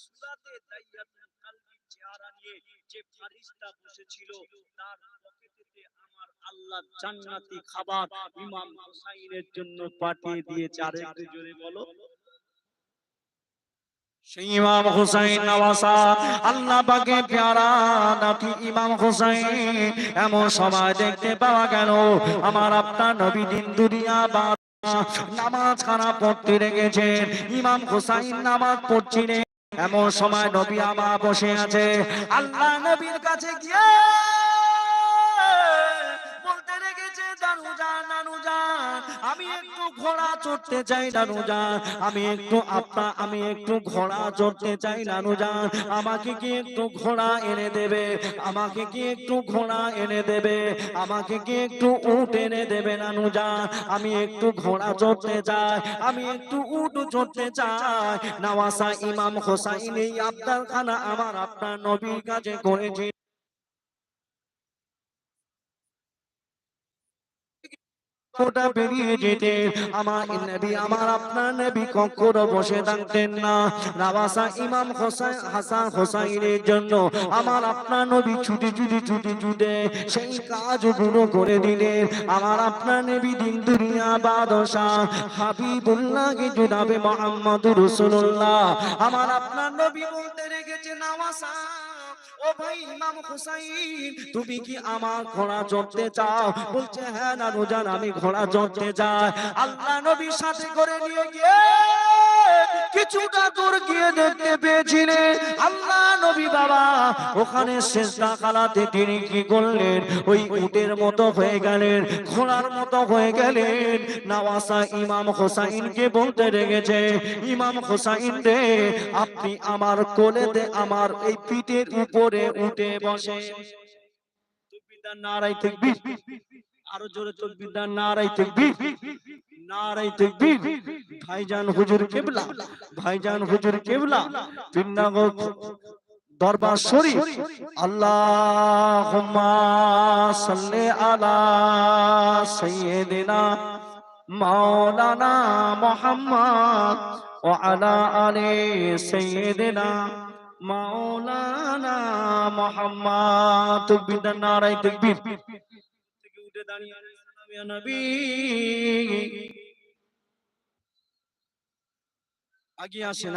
সূরাতে কালবি চেহারা নিয়ে যে ফারিস্তা বসেছিল, তার পকেটেতে আমার আল্লাহ জান্নাতি খাবার ইমাম হুসাইনের জন্য পাঠিয়ে জোরে বলো। ইমাম হুসাইন আল্লাহ নাতি ইমাম হুসাইন, এমন সময় দেখতে পাওয়া গেল, আমার আপনার নবী দিন দুনিয়া বা নামাজ খানা পড়তে রেখেছেন ইমাম হুসাইন নামাজ পড়ছিলেন। এমন সময় নবী আমা বসে আছে। আল্লাহ নবীর কাছে গিয়ে আমি একটু ঘোড়া চড়তে চাই নানুজান আমি একটু আপনা, আমি একটু ঘোড়া চড়তে চাই নানুজান আমাকে কি একটু ঘোড়া এনে দেবে? আমাকে কি একটু ঘোড়া এনে দেবে? আমাকে কি একটু উট এনে দেবে নানুজান আমি একটু ঘোড়া চড়তে চাই, আমি একটু উট চড়তে চাই। নওয়াসা ইমাম হোসাইন এই আব্দাল খানা আমার আপনার নবীর কাছে করেছে। ওটা বেরিয়ে যেতে। আমার নবী আমার আপনার নবী কখনো বসে থাকতেন না। নাবাসা ইমাম হোসেন হাসান হোসাইনের জন্য আমার আপনার নবী ছুটি ছুটি ছুটি, ছুটে সেই কাজগুলো করে দিলেন। আমার আপনার নবী দিন, দুনিয়া, বাদশাহ হাবিবুল্লাহকে জুড়াবে মোহাম্মদ রসুল্লাহ আমার আপনার নবী বলতে রেখেছে নামাসা ও ভাই ইমাম হুসাইন, তুমি কি আমার ঘোড়া চড়তে চাও? বলছে হ্যাঁ না রোজান, আমি ঘোড়া চড়তে চাই। আল্লাহ নবীর সাথে করে নিয়ে গিয়ে কিছুটা দূর গিয়ে দেখতে পেয়েছিলে নবী বাবা, ওখানে শেষদা কালাতে তিনি কি করলেন? ওই উটের মতো হয়ে গেলেন ঘোড়ার মতো হয়ে গেলেন। নওয়াসা ইমাম হোসাইনকে বলতে রেগেছে ইমাম হোসাইন রে, আপনি আমার কোলেতে আমার এই পিঠের উপরে উঠে বসে। নারাই তাকবীর। আরও জোরে তকবীরদার নারাই তাকবীর। নারাই তাকবীর। ভাইজান হুজুর কেবলা, ভাইজান হুজুর কেবলা। পিন্নাগর দরবার শরীফ। আল্লাহুম্মা সাল্লি আলা সাইয়্যিদিনা মাওলানা মুহাম্মদ ওয়া আলা আলি মাওলানা মুহাম্মদ। তাকবীর নারাই তাকবীর থেকে উঠে দাঁড়িয়ে আসেন।